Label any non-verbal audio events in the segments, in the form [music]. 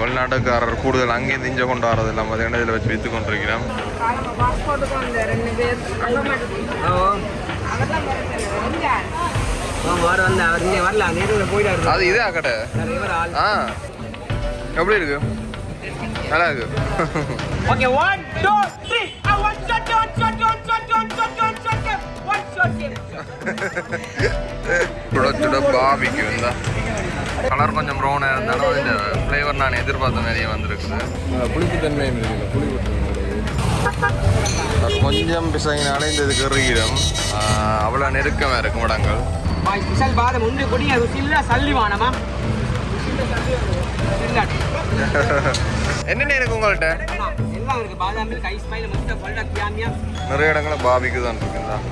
வெளிநாட்டுக்காரர் கூடுதல் அங்கேருந்து இங்கே கொண்டு வரது எல்லாம் பார்த்தீங்கன்னா இதில் வச்சு விற்று கொண்டிருக்கிறோம். வந்த வந்து அது இதே கடை ஆ. எப்படி இருக்கு? நல்லா இருக்கு. Okay one two three one shot one shot one shot one shot one shot one shot சுட பாபிக்கு இருந்தா கலர் கொஞ்சம் ப்ரௌனாக இருந்தாலும் இந்த ஃப்ளேவர் நான் எதிர்பார்த்த மாதிரியே வந்திருக்குது. புளிப்பு தன்மையும் இருக்குது புளிப்பு கொஞ்சம் பிசங்கினாலே இந்த இது கருகிடும். அவ்வளோ நெருக்கமாக இருக்கும் இடங்கள் ஸ்பெஷல் பாதம் உண்டு கொடி அது சில்ல சல்லிவானமா என்னென்ன இருக்கு உங்கள்கிட்ட எல்லாம் இருக்கு முட்டை கொல்ல கியாமியா. நிறைய இடங்கள பாபிக்கு தான்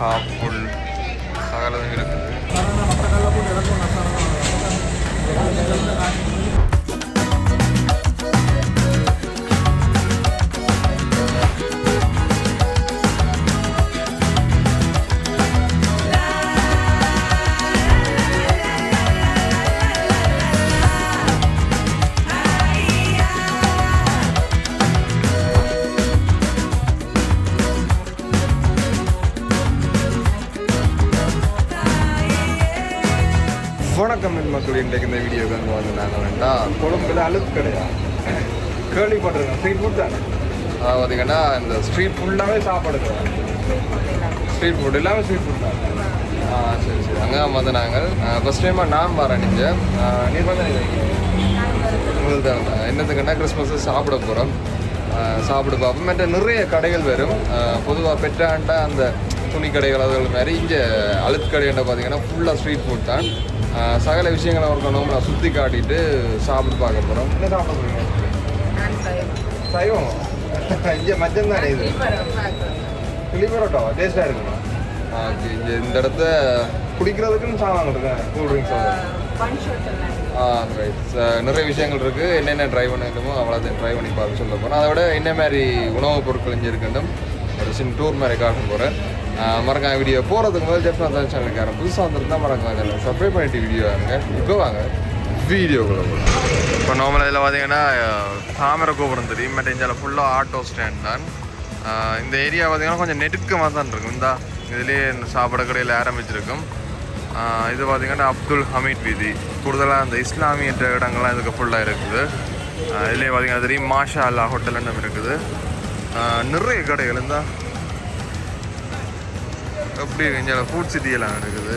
ஹாஃப் ஃபுல் சகலம் இருக்குது. Ja. இன்றைக்கு இந்த வீடியோக்கு வந்து வந்து நாங்கள் வேண்டாம் கொழும்புல அழுக்கு கிடையா? கேள்விப்பட்டிருக்கேன் ஸ்ட்ரீட் ஃபுட் தானே? அதாவது பார்த்தீங்கன்னா இந்த ஸ்ட்ரீட் ஃபுல்லாகவே சாப்பாடு ஸ்ட்ரீட் ஃபுட் எல்லாமே ஸ்ட்ரீட் ஃபுட் தான். ஆ சரி சரி. அங்கே வந்து நாங்கள் ஃபஸ்ட் டைமாக நான் வரேன் நீங்கள் நீ வந்து உங்களுக்கு தான் என்னத்துக்குன்னா கிறிஸ்மஸ் சாப்பிட போகிறோம் சாப்பிட பார்ப்போம் மற்ற நிறைய கடைகள் வரும். பொதுவாக பெற்றாண்டா அந்த துணி கடைகள் அதுகள் மாதிரி இங்கே அழுத்து கடைகள்ட்ட பார்த்தீங்கன்னா ஃபுல்லாக ஸ்ட்ரீட் ஃபுட் தான். சகல விஷயங்களை ஒரு நம்ம சுற்றி காட்டிட்டு சாப்பிட்டு பார்க்க போகிறோம் என்ன சாப்பிட போகிறீங்க சைவம். [laughs] இங்கே மஞ்சள் தானே இது? கிளி பரோட்டா டேஸ்ட்டாக இருக்குமா? ஓகே இங்கே இந்த இடத்த குடிக்கிறதுக்குன்னு சாமான் இருக்கேன் கூல் ட்ரிங்க்ஸ். ஆ ரைட் நிறைய விஷயங்கள் இருக்குது என்னென்ன ட்ரை பண்ணணுமோ அவ்வளோதையும் ட்ரை பண்ணி பார்க்க சொல்ல போகிறேன் அதை விட என்ன மாதிரி உணவுப் பொருட்கள் இங்கே இருக்குன்னு ஒரு சின்ன டூர் மாதிரி காட்ட போகிறேன் மறக்காம வீடியோ போகிறதுக்கு முதல் ஜெஃப் நான் சேனலுக்காரன் புதுசாக வந்துருந்தா மறக்காம சேனல் சப்ஸ்கிரைப் பண்ணிட்டு வீடியோ வாங்க. இப்போ வாங்க வீடியோக்குள்ள போகலாம் இப்போ நார்மலாக இதில் பார்த்தீங்கன்னா தாமரை கோபுரம் தெரியும். பட் இந்தியாவில் ஃபுல்லாக ஆட்டோ ஸ்டாண்ட் தான். இந்த ஏரியா பார்த்தீங்கன்னா கொஞ்சம் நெருக்கமாக தான் இருக்கும். இந்த இதுலேயே இந்த கடையில் ஆரம்பிச்சிருக்கும். இது பார்த்தீங்கன்னா அப்துல் ஹமீத் வீதி. கூடுதலாக அந்த இஸ்லாமிய இடங்கள்லாம் இதுக்கு ஃபுல்லாக இருக்குது. இதுலேயே பார்த்தீங்கன்னா தெரியும் மாஷா அல்லா ஹோட்டல் இருக்குது. நிறைய கடைகள் இருந்தால் எப்படி இங்கே ஃபுட் சிட்டியெல்லாம் இருக்குது.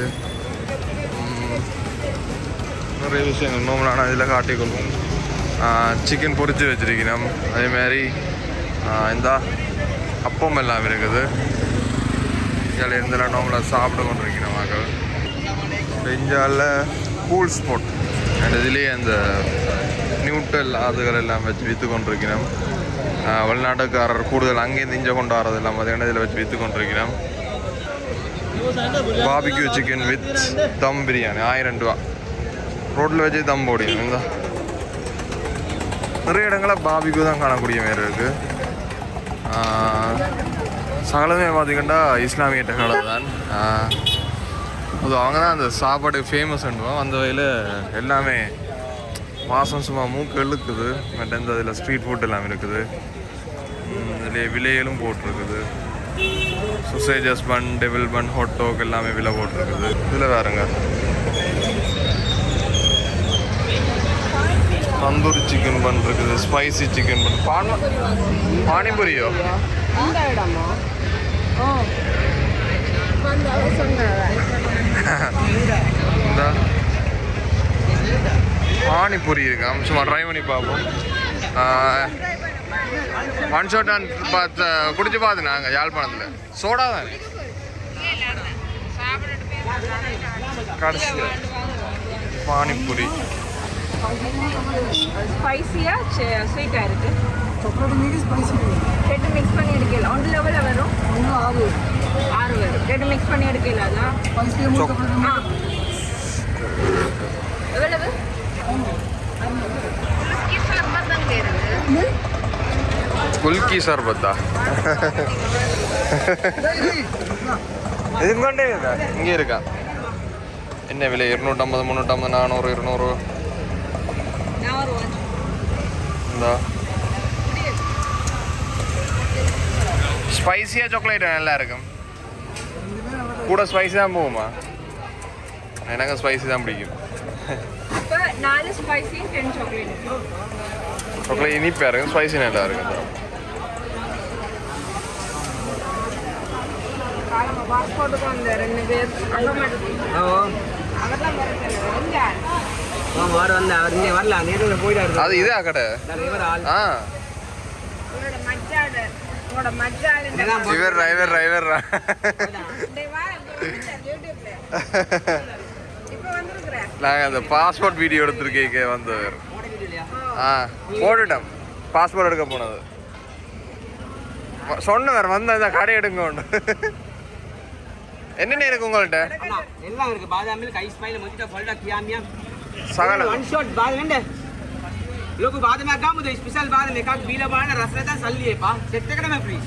நிறைய விஷயங்கள் நோம்பலான இதில் காட்டிக்கொள்வோம். சிக்கன் பொரிச்சு வச்சிருக்கிறோம் அதேமாதிரி இந்த அப்பம் எல்லாம் இருக்குது. இதில் இருந்தெல்லாம் நோம்பலாக சாப்பிட கொண்டிருக்கிறோம் மக்கள். இந்தியாவில் கூல் ஸ்பாட் அண்ட் இதுலேயே அந்த நியூட்டல் அதுகள் எல்லாம் வச்சு விற்று கொண்டிருக்கிறோம் வெளிநாட்டுக்காரர் கூடுதல் அங்கேருந்து இங்கே கொண்டு வரது எல்லாம் பார்த்தீங்கன்னா இதில் வச்சு விற்று கொண்டிருக்கிறோம் barbecue chicken with dum biryani ஆயிரம் ரூபா ரோட்டில் வச்சு தம் போடியும் இந்த நிறைய இடங்களில் பாபிக்யூ தான் காணக்கூடிய மாதிரி இருக்குது சகலமே பார்த்திங்கன்னா இஸ்லாமிய டெக்னாலஜி தான் அது அவங்க தான் அந்த சாப்பாடு ஃபேமஸ் அந்த வகையில் எல்லாமே வாசம் சும்மா மூக்கு இழுக்குது மற்ற இந்த இதில் ஸ்ட்ரீட் ஃபுட் எல்லாம் இருக்குது இதில் விலைகளும் போட்டிருக்குது sausages bun devil bun hot dog எல்லாமே விலை போட்டிருக்குது. இதில் வேறுங்க தந்தூரி சிக்கன் பன் இருக்குது ஸ்பைசி சிக்கன் பன் பான் பானிபுரியோ? பானிபூரி இருக்கு. சும்மா ட்ரை பண்ணி பார்ப்போம். ஒன் ஷாட் நான் பார்த்து குடிச்சு பார்த்து நாங்கள் யாழ்ப்பாணத்தில். சோடா தானே? கடைசி பானிபூரி. ஸ்பைசியா ஸ்வீட்டா இருக்கு. ரெண்டு மிக்ஸ் பண்ணி எடுக்கல. ஒன்று லெவலில் வரும். ஆறு. ஆறு வரும். ரெண்டு மிக்ஸ் பண்ணி எடுக்கல அதான். ஆ. எவ்வளவு குலுக்கி சர்பத் அங்க இருக்கு குல்கி சர்பத்தா இது கொண்டே இருக்கா? இங்கே இருக்கா. என்ன விலை? இருநூற்றம்பது முந்நூற்றம்பது நானூறு இருநூறு. இந்த. ஸ்பைசியாக சாக்லேட் நல்லா இருக்கும் கூட ஸ்பைசி தான் போகுமா? எனக்கு ஸ்பைசி தான் பிடிக்கும். சாக்லேட் இனிப்பாக இருக்கும் ஸ்பைசி நல்லா இருக்கும் காலமா பாஸ்போர்ட்டுக்கு வந்த ரெண்டு பேர் ஓ அவர்லாம் வரல எங்க ஆமாம் வர வந்தேன் அவர் இங்கே வரல. நேரில் போயிட்டாரு. அது இதே கடை. ஆ. இவர் டிரைவர் டிரைவர் நாங்கள் அந்த பாஸ்போர்ட் வீடியோ எடுத்திருக்கேன் வந்தவர். இல்லையா ஆ போட்டுட்டோம். பாஸ்போர்ட் எடுக்க போனது. சொன்னவர் வந்த இந்த கடை எடுங்க ஒன்று என்னென்ன இருக்கு உங்கள்ட்ட? எல்லாம் இருக்கு. பாதாம் மில்க் ஐஸ் பைல மொஜிட்டோ ஃபல்டா கியாமியா சகல. ஒன் ஷாட் பாதாம். ලොකු බාදමයක් ගමුද ස්පෙෂල් බාදම එකක් බීලා බලන්න රස නැතත් සල්ලි එපා සෙට් එකටම ෆ්‍රී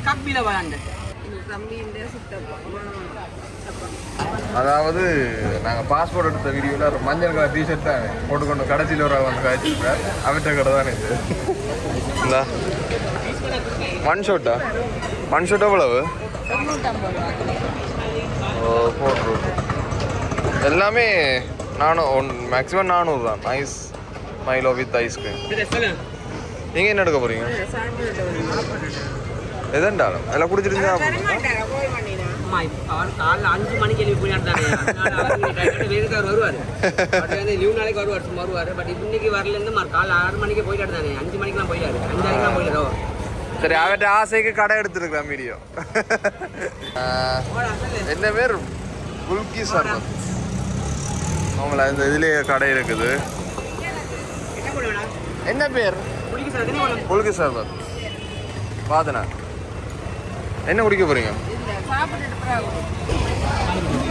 එකක් බීලා බලන්න அதாவது நாங்கள் பாஸ்போர்ட் எடுத்த வீடியோவில் ஒரு மஞ்சள் கலர் டிஷர்ட் தான் போட்டுக்கொண்டு கடைசியில் ஒரு அவன் காய்ச்சிருக்கார் அவற்ற கடை தானே இது. இல்லை ஒன் ஷோட்டா ஒன் ஷோட் எவ்வளவு? ஃபோர் ரூபா எல்லாமே நானும் ஒன் மேக்ஸிமம் நானூறு தான். ஐஸ் மைலோ வித் ஐஸ்கிரீம் நீங்கள் என்ன எடுக்க போகிறீங்க எதண்டாலும். எல்லாம் குடிச்சிருந்தா அஞ்சு மணிக்கு எழுப்பி போய் நடந்தாரு. வேறு அவர் வருவார். லீவ் நாளைக்கு வருவார் சும்மா வருவார். பட் இன்னைக்கு வரலேருந்து மறு காலைல ஆறு மணிக்கு போயிட்டு இருந்தானே அஞ்சு மணிக்கெலாம் போயிட்டாரு அஞ்சாயிரம்லாம் போயிட்டாரோ சரி அவட்ட ஆசைக்கு கடை எடுத்துருக்கலாம் வீடியோ என்ன பேர்? குல்கி சர்பத் அவங்கள இந்த இதுலேயே கடை இருக்குது. என்ன பேர்? குல்கி சர்பத் வாதனா என்ன குடிக்க போறீங்க? இல்லை சாப்பிட்டுட்டு பிறகு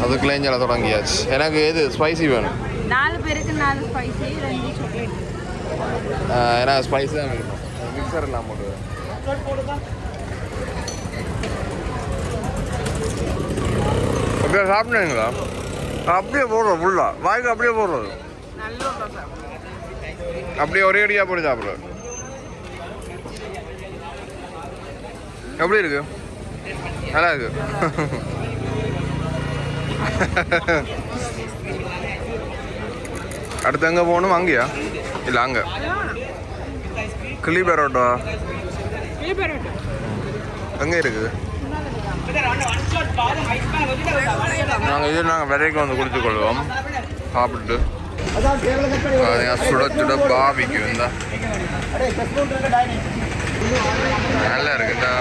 அதுக்கு லேஞ்சால தொடங்கியாச்சு. எனக்கு எது? ஸ்பைசி வேணும். நாலு பேருக்கு நாலு ஸ்பைசி ரெண்டு சாக்லேட் எனக்கு ஸ்பைசி தான் வேணும். மிக்சர் எல்லாம் போட்டு. அப்படியே சாப்பிட்டீங்களா அப்படியே போடுறோம் ஃபுல்லா வாய்க்கு அப்படியே போடுறது. அப்படியே ஒரே அடியாக போட்டு சாப்பிடுறது. எப்படி இருக்கு? நல்லா இருக்கு. அடுத்து எங்கே போகணும்? அங்கேயா? இல்லை அங்கே. கிளி பரோட்டா. எங்கே இருக்குது. நாங்கள் இது நாங்கள் விலைக்கு வந்து குடிச்சு கொள்வோம் சாப்பிட்டு சுட சுட பாபிக்கு இருந்தா நல்லா இருக்குண்டா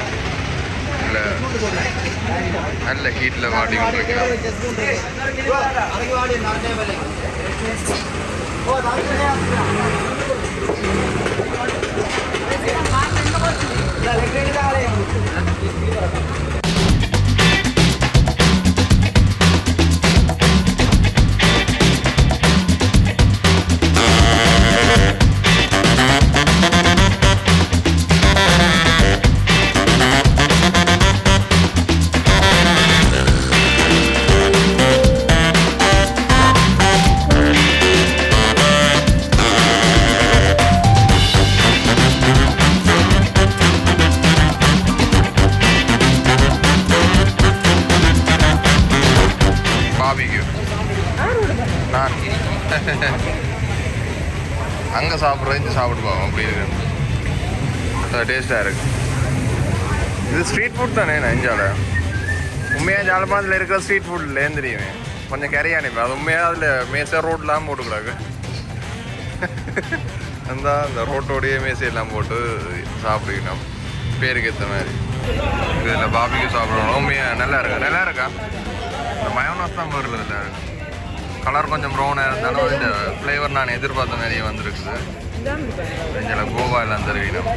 இல்லை. நல்ல ஹீட்டில் வாடி கொண்டு அங்கே சாப்பிட்றது இங்கே சாப்பிடுவோம் அப்படின்னு. டேஸ்ட்டாக இருக்கு. இது ஸ்ட்ரீட் ஃபுட் தானே நெஞ்சால. உண்மையாக ஜாலப்பாணத்தில் இருக்கிற ஸ்ட்ரீட் ஃபுட்டில் ஏன் தெரியுமே? கொஞ்சம் அனுப்பி அது உண்மையாக அதில் மேசை ரோட்லாம் போட்டுக்கூடாது. [laughs] அந்த அந்த ரோட்டோடையே மேசையெல்லாம் போட்டு சாப்பிடுக்கணும் பேருக்கு ஏற்ற மாதிரி. இதில் பாபிக்கு சாப்பிடணும் உண்மையாக நல்லா இருக்கா? நல்லா இருக்கா? இந்த மயோனாஸ் தான் வருது இருக்கும் கலர் கொஞ்சம் ப்ரௌனாக இருந்தாலும் இந்த ஃப்ளேவர் நான் எதிர்பார்த்த மாதிரியே வந்திருக்குது. இதில் கோவா எல்லாம் தருவீனம்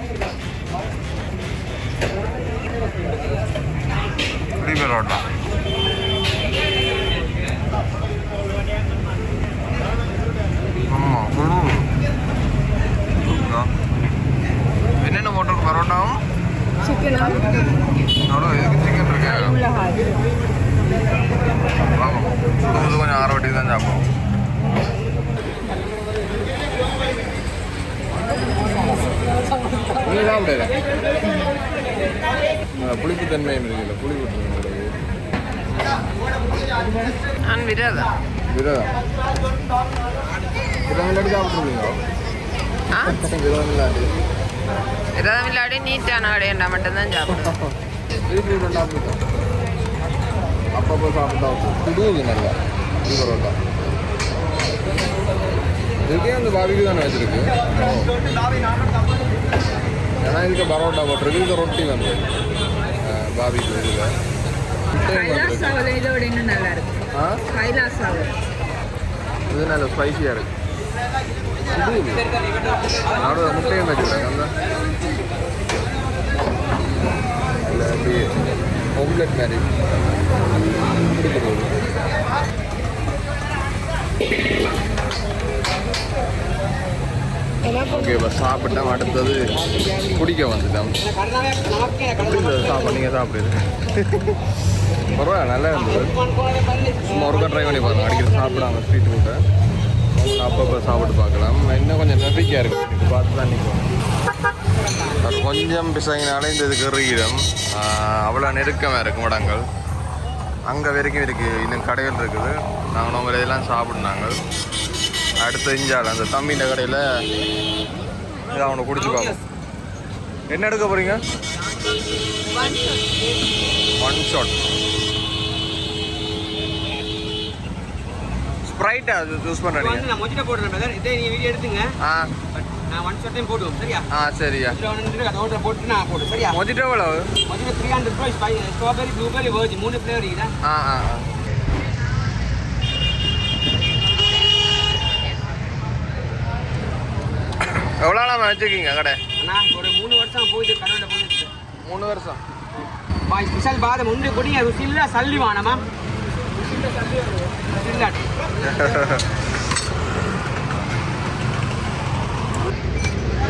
புளி பரோட்டா. ஆமாம் குழு என்னென்ன போட்டிருக்கு பரோட்டாவும்? அவ்வளோ எதுக்கு சிக்கன் இருக்கு? வாங்க சுடு சுடு கொஞ்சம் ஆற வட்டி தான் சாப்பிடுவோம் நீங்க சாப்பிடல புளிப்பு தன்மையும் இருக்குல்ல புளி விட்டுருங்க நான் விரதம் விரதம் விரதம் இல்லாட்டி சாப்பிட்ருவீங்க ஆ விரதம் இல்லாட்டி விரதம் இல்லாடி நீட்டான கடையண்டா மட்டும்தான் சாப்பிடுவோம் வீட்டில் சாப்பிடுவோம் அப்பப்போ சாப்பிட்டா சுடுவது நல்லா. இது பரோட்டா. இதுக்கே அந்த பாபிக்கு தானே வச்சிருக்கு. ஏன்னா இதுக்கு பரோட்டா போட்டிருக்கு. இது ரொட்டி வந்து பாபிக்கு இதில் கைலாஸ் சாவல் இதோட இன்னும் நல்லா இருக்கு. ஆ? கைலாஸ் சாவல் இது நல்ல ஸ்பைசியாக இருக்கு. நடுவில் முட்டையும் வச்சுருக்காங்க அந்த இல்லை அப்படியே. ஒம்லெட் மாதிரி. ஓகே இப்போ சாப்பிட்டோம். அடுத்தது குடிக்க வந்துட்டோம். எப்படி நீங்கள் சாப்பிடுது பரவாயில்ல நல்லா இருந்தது. சும்மா ஒருக்கா ட்ரை பண்ணி பாருங்க. அடிக்கடி சாப்பிடாம ஸ்ட்ரீட் ஃபுட்டை அப்பப்போ சாப்பிட்டு பார்க்கலாம். இன்னும் கொஞ்சம் நம்பிக்கையாக இருக்குது பார்த்து தான் நிற்கும் கொஞ்சம் பிசைனாலே இந்த இதுக்கு ரீடம் அவ்வளோ நெருக்கமாக இருக்கும் இடங்கள் அங்கே வரைக்கும் இருக்குது இன்னும் கடைகள் இருக்குது. நாங்கள் நம்ம இதெல்லாம் சாப்பிட்னாங்க அடுத்து இஞ்சால் அந்த தம்பின்ற கடையில் இது அவனை குடிச்சு பார்ப்போம் என்ன எடுக்க போகிறீங்க ஒன் ஷாட் ஸ்ப்ரைட்டா யூஸ் பண்ணுறீங்க மொஜிட்ட போடுறேன் brother. இதே நீங்க வீடியோ எடுத்துங்க. ஆ. நான் ஆ சரியா. நான் மொஜிட்டோ எவ்வளவு மொஜிட்ட த்ரீ ஹண்ட்ரட் ரூபாய் ஸ்ட்ராபெரி ப்ளூபெரி வேர்ஜி மூணு ஃப்ளேவர் இருக்குதா? ஆ ஆ எவ்வளோ நாள் வச்சுருக்கீங்க கடை? அண்ணா ஒரு மூணு வருஷம் போயிட்டு கடவுள போயிட்டு மூணு வருஷம். பாய் ஸ்பெஷல் பாதம் உண்டு கொடிங்க. ருசில்ல சல்லி வானமா ருசில்லாட்டு [laughs]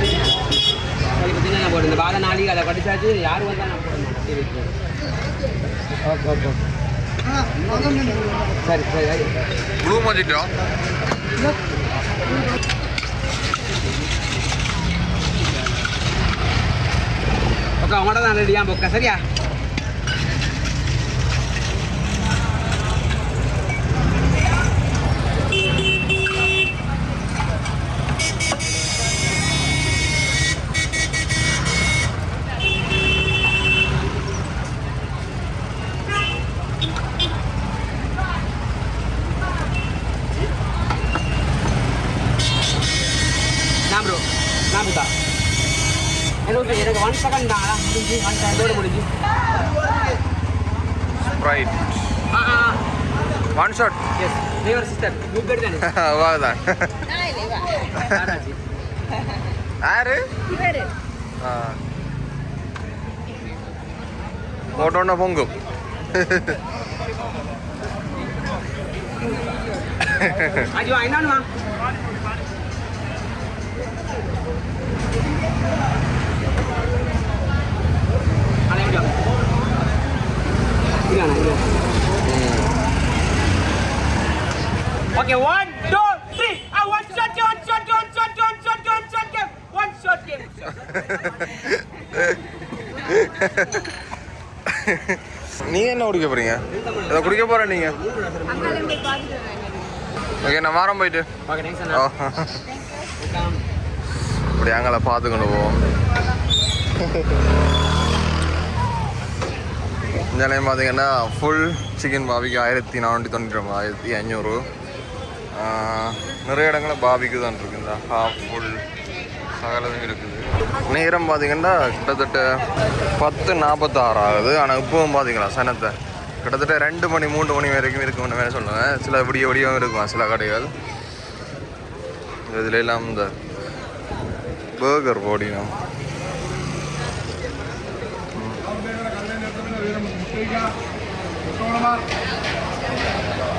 பார்த்தீங்கன்னா போடுறேன் இந்த பாத நாளைக்கு அதை படிச்சாச்சு. யார் வந்தா நான் போட மாட்டேன் சரி ஓகே ஓகே. சரி சரி ப்ளூ மொஜிட்டோ ஓகே அவங்கள்ட்ட தான் பொக்க சரியா நான் ப்ரோ புத்தா எனக்கு எனக்கு ஒன் செகண்ட் தான் முடிஞ்சு. ஒன் செகண்டோட முடிஞ்சு ஸ்ப்ரைட் ஒன் ஷாட் எஸ் தேவர் சிஸ்டர் குட் தானே வாதான் ஆடாச்சு யாரு? இவரு. ஆ. போட்டோன்னா பொங்கும் அஜி வா என்னன்னு குடிக்க போறீங்க? இதை குடிக்க போற நீங்க. ஓகே நான் வாரம் போயிட்டு. ஓ அப்படி அங்கே பார்த்துக்கொண்டு போவோம். இந்த நிலையம் பார்த்தீங்கன்னா ஃபுல் சிக்கன் பாபிக்கு ஆயிரத்தி நானூற்றி தொண்ணூற்றி ஒன்பது ஆயிரத்தி ஐநூறு. நிறைய இடங்களில் பாபிக்கு தான் இருக்குதா ஹாஃப் ஃபுல் சகலதும் இருக்குது. நேரம் பார்த்தீங்கன்னா கிட்டத்தட்ட பத்து நாற்பத்தாறு ஆகுது. ஆனால் இப்போவும் பார்த்தீங்களா சனத்தை. கிட்டத்தட்ட ரெண்டு மணி மூன்று மணி வரைக்கும் இருக்கும்னு வேறு சொல்லுவேன் சில விடிய விடியவும் இருக்கும் சில கடைகள். இதில் எல்லாம் இந்த பேர்கர் போடினோம் Thank you.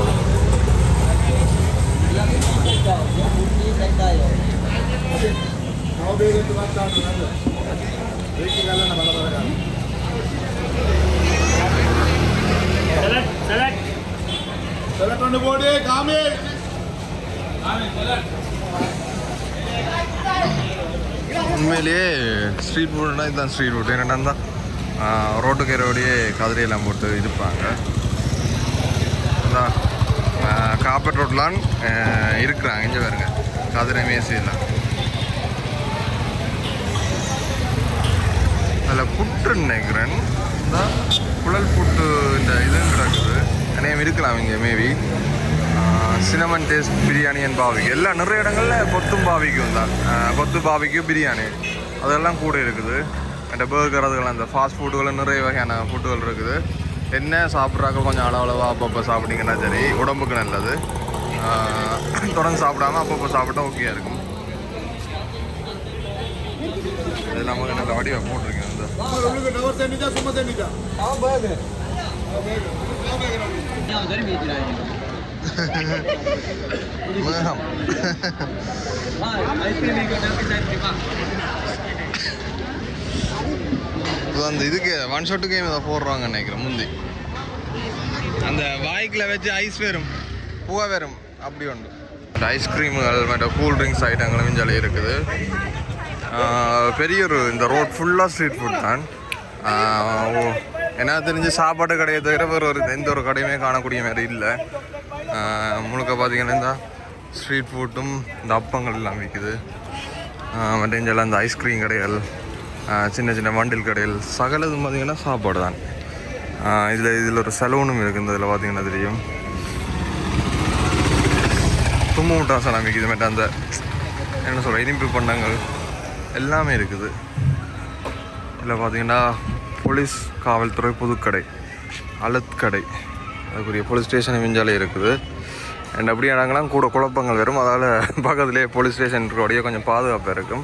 உண்மையிலேயே ஸ்ட்ரீட் ஃபுட்னா இதுதான் ஸ்ட்ரீட் ஃபுட் என்னென்னா ரோட்டு கரையோடையே கதிரையெல்லாம் போட்டு இருப்பாங்க காப்பர் ரோட்லாம் இருக்கிறாங்க. இங்கே பாருங்க. கதிரை மேசையெல்லாம் அதில் புட்டு நினைக்கிறேன். தான் குழல் புட்டு இந்த இது கிடக்குது. அநேகம் இருக்கலாம் இங்கே maybe cinnamon taste biryani and பாவிக்கு எல்லா நிறைய இடங்களில் கொத்தும் பாவிக்கும் தான். கொத்து பாவிக்கு பிரியாணி. அதெல்லாம் கூட இருக்குது. அந்த பர்கர் அதுகள் அந்த ஃபாஸ்ட் ஃபுட்டுகளும் நிறைய வகையான ஃபுட்டுகள் இருக்குது. என்ன சாப்பிட்றாங்க கொஞ்சம் அளவளவா அப்பப்போ சாப்பிட்டீங்கன்னா சரி உடம்புக்கு நல்லது. தொடர்ந்து சாப்பிடாம அப்பப்போ சாப்பிட்டா ஓகே இருக்கும். இது நமக்கு நல்ல வடிவா போட்டிருக்கேன் இந்த. [laughs] மேகம் இப்போ அந்த இதுக்கு ஒன் ஷாட்டு கேம் இதை போடுறாங்க நினைக்கிறேன் முந்தி. அந்த வாய்க்கில் வச்சு ஐஸ் வரும் பூவா வரும் அப்படி உண்டு. இந்த ஐஸ்கிரீம்கள் மற்ற கூல் ட்ரிங்க்ஸ் ஐட்டங்களும் இஞ்சாலே இருக்குது. பெரிய ஒரு இந்த ரோட் ஃபுல்லாக ஸ்ட்ரீட் ஃபுட் தான். ஓ- எனக்கு தெரிஞ்சு சாப்பாடு கடையை தவிர வேறு ஒரு எந்த ஒரு கடையுமே காணக்கூடிய மாதிரி இல்லை. முழுக்க பார்த்தீங்கன்னா இந்த ஸ்ட்ரீட் ஃபுட்டும் இந்த அப்பங்கள் எல்லாம் விற்குது மற்ற இந்த ஐஸ்கிரீம் கடைகள். சின்ன சின்ன வண்டில் கடைகள் சகலதும் பார்த்திங்கன்னா சாப்பாடு தான். இதில் இதில் ஒரு சலூனும் இருக்குது இந்த இதில் பார்த்திங்கன்னா தெரியும். தும்மு முட்டாசம் விற்கிது மற்ற அந்த என்ன சொல்கிற இனிப்பு பண்டங்கள் எல்லாமே இருக்குது. இதில் பார்த்தீங்கன்னா போலீஸ் காவல்துறை புதுக்கடை அலத்கடை அதுக்குரிய போலீஸ் ஸ்டேஷன் மிஞ்சாலே இருக்குது. அண்ட் அப்படியே இடங்கள்லாம் கூட குழப்பங்கள் வரும். அதால் பக்கத்துலேயே போலீஸ் ஸ்டேஷன் இருக்கக்கூடிய கொஞ்சம் பாதுகாப்பாக இருக்கும்.